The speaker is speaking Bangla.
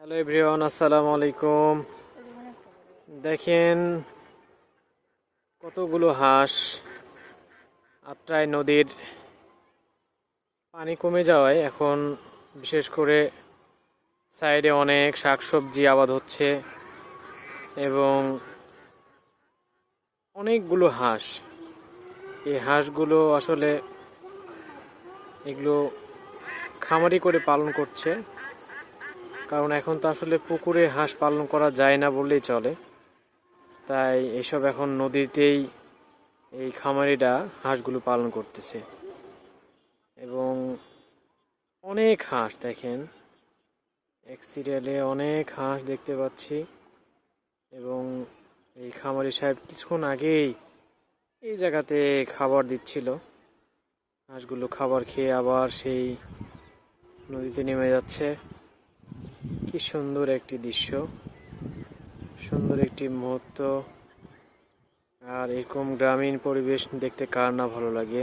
হ্যালো এভরিওয়ান আসসালামু আলাইকুম দেখেন কতগুলো হাঁস আত্রাই নদীর পানি কমে যাওয়ায় এখন বিশেষ করে সাইডে অনেক শাকসবজি আবাদ হচ্ছে এবং অনেকগুলো হাঁস। এই হাঁসগুলো আসলে এগুলো খামারি করে পালন করছে। কারণ এখন তো আসলে পুকুরে হাঁস পালন করা যায় না বললেই চলে। তাই এসব এখন নদীতেই এই খামারিরা হাঁসগুলো পালন করতেছে। এবং অনেক হাঁস দেখেন, এক সিরিয়ালে অনেক হাঁস দেখতে পাচ্ছি। এবং এই খামারি সাহেব কিছুক্ষণ আগেই এই জায়গাতে খাবার দিচ্ছিল। হাঁসগুলো খাবার খেয়ে আবার সেই নদীতে নেমে যাচ্ছে। কি সুন্দর একটি দৃশ্য, সুন্দর একটি মুহূর্ত। আর এরকম গ্রামীণ পরিবেশ দেখতে কার না ভালো লাগে।